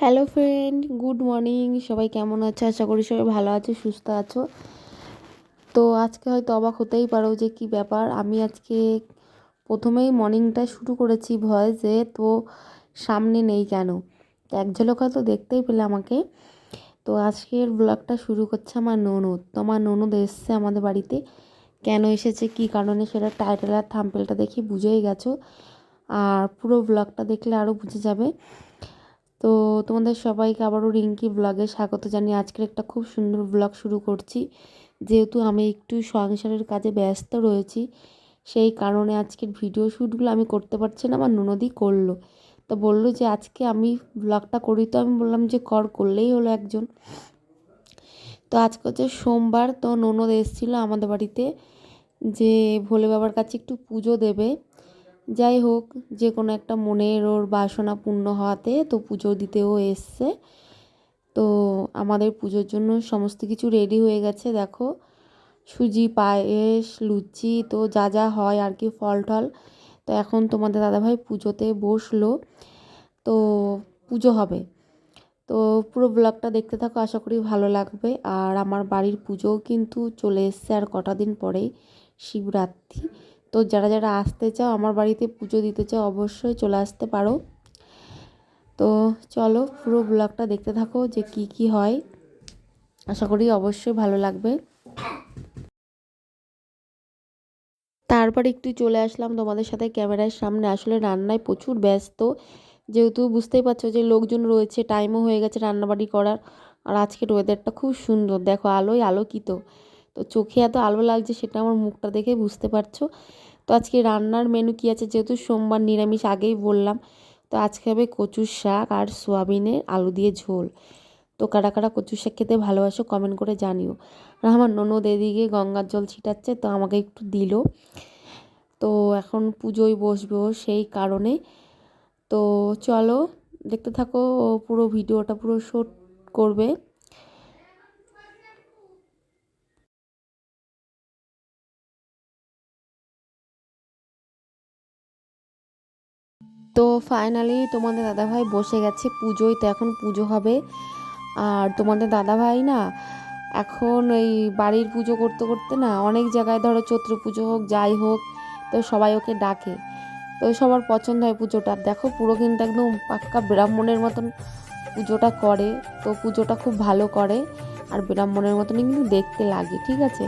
Hello friend good morning সবাই কেমন আছে? আশা করি সবাই ভালো আছে, সুস্থ আছো। তো আজকে হয়তো অবাক হতেই পারো যে কি ব্যাপার। আমি আজকে প্রথমেই মর্নিংটা শুরু করেছি ভয়েসে তো সামনে নেই কেন? এক ঝলক হয়তো দেখতেই পেলে আমাকে। তো আজকের ব্লগটা শুরু করছে আমার ননদ। তো আমার ননদ এসছে আমাদের বাড়িতে। কেন এসেছে, কি কারণে সেটা টাইটেল আর থাম্পেলটা দেখে বুঝেই গেছো। আর পুরো ব্লগটা দেখলে আরও বুঝে যাবে। তো তোমাদের সবাইকে আবারও রিঙ্কি ব্লগে স্বাগত জানিয়ে আজকের একটা খুব সুন্দর ব্লগ শুরু করছি। যেহেতু আমি একটু সংসারের কাজে ব্যস্ত রয়েছি, সেই কারণে আজকের ভিডিও শ্যুটগুলো আমি করতে পারছি না, আমার ননদি করল। তো বলল যে, আজকে আমি ব্লগটা করি। তো আমি বললাম যে, কর, করলেই হলো একজন। তো আজকে হচ্ছে সোমবার, তো ননদ এসেছিল আমাদের বাড়িতে যে, ভোলে বাবার কাছে একটু পুজো দেবে। যাই হোক, যে কোনো একটা মনের ওর বাসনা পূর্ণ হওয়াতে তো পুজো দিতেও এসছে। তো আমাদের পুজোর জন্য সমস্ত কিছু রেডি হয়ে গেছে, দেখো। সুজি, পায়েস, লুচি, তো যা যা হয় আর কি ফল টল তো এখন তোমাদের দাদাভাই পুজোতে বসল, তো পুজো হবে। তো পুরো ব্লগটা দেখতে থাকো, আশা করি ভালো লাগবে। আর আমার বাড়ির পুজোও কিন্তু চলে এসছে আর কটা দিন পরেই শিবরাত্রি। তো যারা যারা আসতে চাও, আমার বাড়িতে পুজো দিতে চাও, অবশ্যই চলে আসতে পারো। তো চলো পুরো ব্লগটা দেখতে থাকো যে কি কি হয়। আশা করি অবশ্যই ভালো লাগবে। তারপর একটু চলে আসলাম তোমাদের সাথে ক্যামেরার সামনে। আসলে রান্নায় প্রচুর ব্যস্ত। যেহেতু বুঝতেই পারছ যে লোকজন রয়েছে টাইমও হয়ে গেছে রান্নাবাড়ি করার। আর আজকের ওয়েদারটা খুব সুন্দর। দেখো আলোয় আলোকিত। তো চোখে এত আলো লাগছে সেটা আমার মুখটা দেখে বুঝতে পারছ। তো আজকে রান্নার মেনু কী আছে? যেহেতু সোমবার নিরামিষ আগেই বললাম, তো আজকে হবে কচুর শাক আর সোয়াবিনের আলু দিয়ে ঝোল। তো কারা কারা কচুর শাক খেতে ভালোবাসো কমেন্ট করে জানিও। আর আমার ননদ এদিকে গঙ্গার জল ছিটাচ্ছে, তো আমাকে একটু দিল। তো এখন পুজোয় বসবো সেই কারণে। তো চলো দেখতে থাকো, পুরো ভিডিওটা পুরো শ্যুট করবে। তো ফাইনালি তোমাদের দাদাভাই বসে গেছে পুজোয়, তো এখন পুজো হবে। আর তোমাদের দাদাভাই না এখন ওই বাড়ির পুজো করতে করতে না অনেক জায়গায় ধরো চৈত্র পুজো হোক, যাই হোক, তো সবাই ওকে ডাকে। তো সবার পছন্দ হয় পুজোটা। দেখো পুরো কিন্তু একদম পাক্কা ব্রাহ্মণের মতন পুজোটা করে। তো পুজোটা খুব ভালো করে। আর ব্রাহ্মণের মতনই কিন্তু দেখতে লাগে, ঠিক আছে?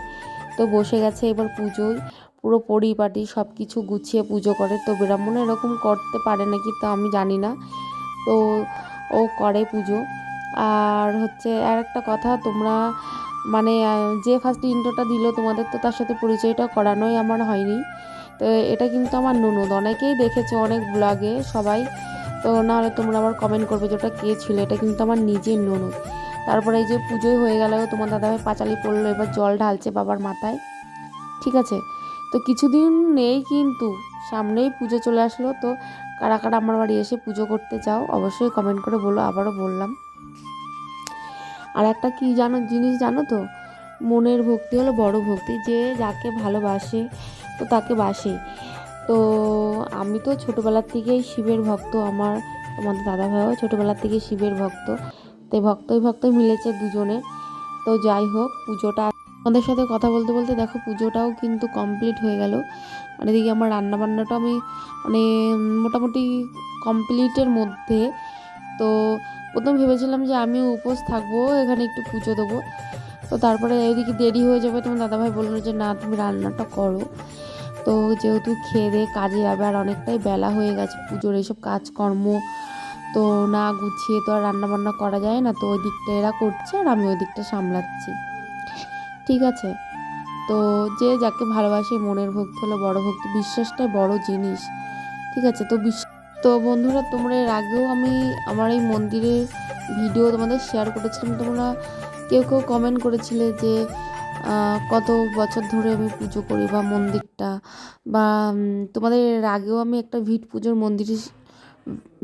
তো বসে গেছে এবার পুজোয়। পুরো পরিপাটি সব কিছু গুছিয়ে পুজো করে। তো ব্রাহ্মণ এরকম করতে পারে নাকি তো আমি জানি না। তো ও করে পুজো। আর হচ্ছে আর একটা কথা, তোমরা মানে যে ফার্স্ট ইন্ট্রোটা দিল তোমাদের, তো তার সাথে পরিচয়টা করানোই আমার হয়নি। তো এটা কিন্তু আমার ননদ। অনেকেই দেখেছে অনেক ব্লগে সবাই। তো নাহলে তোমরা আবার কমেন্ট করবে যে ওটা কে ছিল? এটা কিন্তু আমার নিজের ননদ। তারপরে এই যে পুজোই হয়ে গেল, তোমার দাদাভাই পাঁচালি পড়ল, এবার জল ঢালছে বাবার মাথায়। ঠিক আছে? তো কিছুদিন নেই কিন্তু, সামনেই পুজো চলে আসলো, তো কারা কারা আমার বাড়ি এসে পুজো করতে চাও অবশ্যই কমেন্ট করে বলো, আবারও বললাম। আর একটা কি জানো, জিনিস জানো তো? মনের ভক্তি হলো বড় ভক্তি, যে যাকে ভালোবাসে, তো তাকে বাসে। তো আমি তো ছোটোবেলার থেকেই শিবের ভক্ত, আমার তোমাদের দাদা ভাইও ছোটোবেলার থেকে শিবের ভক্ত, তো ভক্তই ভক্তই মিলেছে দুজনে। তো যাই হোক, পুজোটা আমাদের সাথে কথা বলতে বলতে দেখো পুজোটাও কিন্তু কমপ্লিট হয়ে গেল। আর এদিকে আমার রান্নাবান্নাটা আমি মানে মোটামুটি কমপ্লিটের মধ্যে। তো প্রথম ভেবেছিলাম যে আমি উপোস থাকব, এখানে একটু পুজো দেবো। তো তারপরে এদিকে দেরি হয়ে যাবে, তোমার দাদাভাই বলল যে, না, তুমি রান্নাটা করো। তো যেহেতু খেয়ে দিয়ে কাজে যাবে, আর অনেকটাই বেলা হয়ে গেছে, পুজোর এইসব কাজকর্ম তো না গুছিয়ে তো আর রান্নাবান্না করা যায় না। তো ওই দিকটা এরা করছে, আর আমি ওই দিকটা সামলাচ্ছি। ঠিক আছে। তো যে যাকে ভালোবাসে, মনের ভক্তি হলো বড় ভক্তি, বিশ্বাসটাই বড় জিনিস। ঠিক আছে, তো বিশ্বাস তো বন্ধুরা, তোমরা এর আগেও আমি আমার এই মন্দিরের ভিডিও তোমাদের শেয়ার করেছিলাম। তোমরা কেউ কেউ কমেন্ট করেছিলে যে কত বছর ধরে আমি পুজো করি বা মন্দিরটা বা তোমাদের এর আগেও আমি একটা ভিট পুজোর মন্দিরের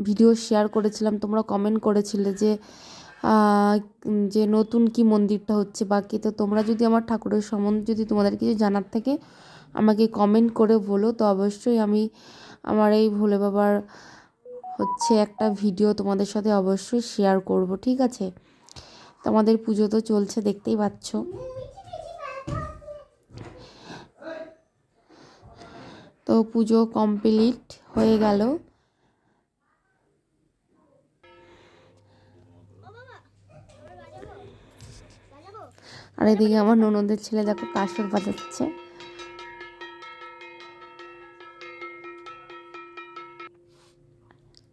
ভিডিও শেয়ার করেছিলাম। তোমরা কমেন্ট করেছিলে যে যে নতুন কি মন্দিরটা হচ্ছে বাকি, তো তোমরা যদি আমার ঠাকুরের সম্বন্ধে যদি তোমাদের কিছু জানার থাকে, আমাকে কমেন্ট করে বলো। তো অবশ্যই আমি আমার এই ভোলে বাবার হচ্ছে একটা ভিডিও তোমাদের সাথে অবশ্যই শেয়ার করব, ঠিক আছে? তোমাদের পুজো তো চলছে, দেখতেই পাচ্ছ। তো পুজো কমপ্লিট হয়ে গেল। আর এদিকে আমার ননদের ছেলে দেখো কাসর বাজাচ্ছে।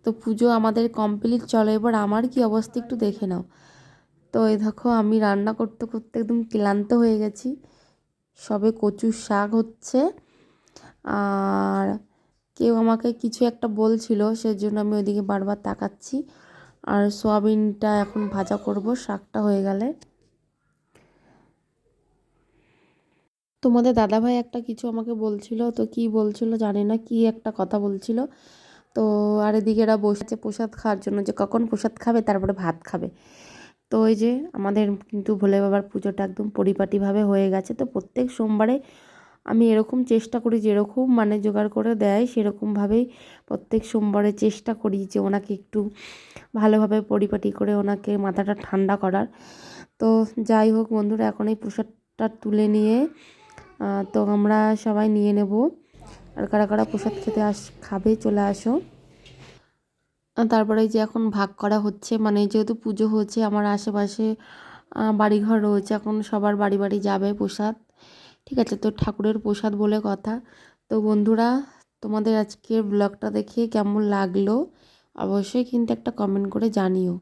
তো পুজো আমাদের কমপ্লিট চলো এবার আমার কি অবস্থা একটু দেখে নাও। তো এই দেখো আমি রান্না করতে করতে একদম ক্লান্ত হয়ে গেছি। সবে কচুর শাক হচ্ছে। আর কেউ আমাকে কিছু একটা বলছিল, সেজন্য আমি ওইদিকে বারবার তাকাচ্ছি। আর সোয়াবিনটা এখন ভাজা করব, শাকটা হয়ে গেলে। তোমাদের দাদাভাই একটা কিছু আমাকে বলছিল, তো কি বলছিল জানি না, কি একটা কথা বলছিল। তো আর এদিকে এরা বসেছে প্রসাদ খাওয়ার জন্য, যে কখন প্রসাদ খাবে তারপরে ভাত খাবে। তো ওই যে আমাদের কিন্তু ভোলে বাবার পুজোটা একদম পরিপাটিভাবে হয়ে গেছে, তো প্রত্যেক সোমবারে আমি এরকম চেষ্টা করি, যেরকম মানে জোগাড় করে দেয়, সেরকমভাবেই প্রত্যেক সোমবারে চেষ্টা করি যে ওনাকে একটু ভালোভাবে পরিপাটি করে ওনাকে মাথাটা ঠান্ডা করার। তো যাই হোক বন্ধুরা, এখন এই প্রসাদটা তুলে নিয়ে তো আমরা সবাই নিয়ে নেব। আর কারা কারা প্রসাদ খেতে আস, খাবে চলে আসো। তারপরে যে এখন ভাগ করা হচ্ছে মানে যেহেতু পুজো হচ্ছে আমার আশেপাশে বাড়িঘর রয়েছে, এখন সবার বাড়ি বাড়ি যাবে প্রসাদ। ঠিক আছে, তো ঠাকুরের প্রসাদ বলে কথা। তো বন্ধুরা, তোমাদের আজকের ব্লগটা দেখে কেমন লাগল? অবশ্যই কিন্তু একটা কমেন্ট করে জানিও।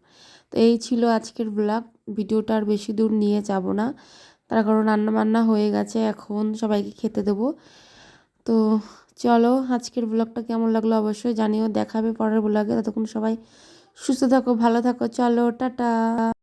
তো এই ছিল আজকের ব্লগ। ভিডিওটা আর বেশি দূর নিয়ে যাব না। তার কারণ রান্না বান্না হয়ে গেছে, এখন সবাইকে খেতে দেবো। তো চলো আজকের ব্লগটা কেমন লাগল অবশ্যই জানিও, দেখাবে পরের ব্লগে ততক্ষণ সবাই সুস্থ থাকো, ভালো থাকো, চলো, টাটা।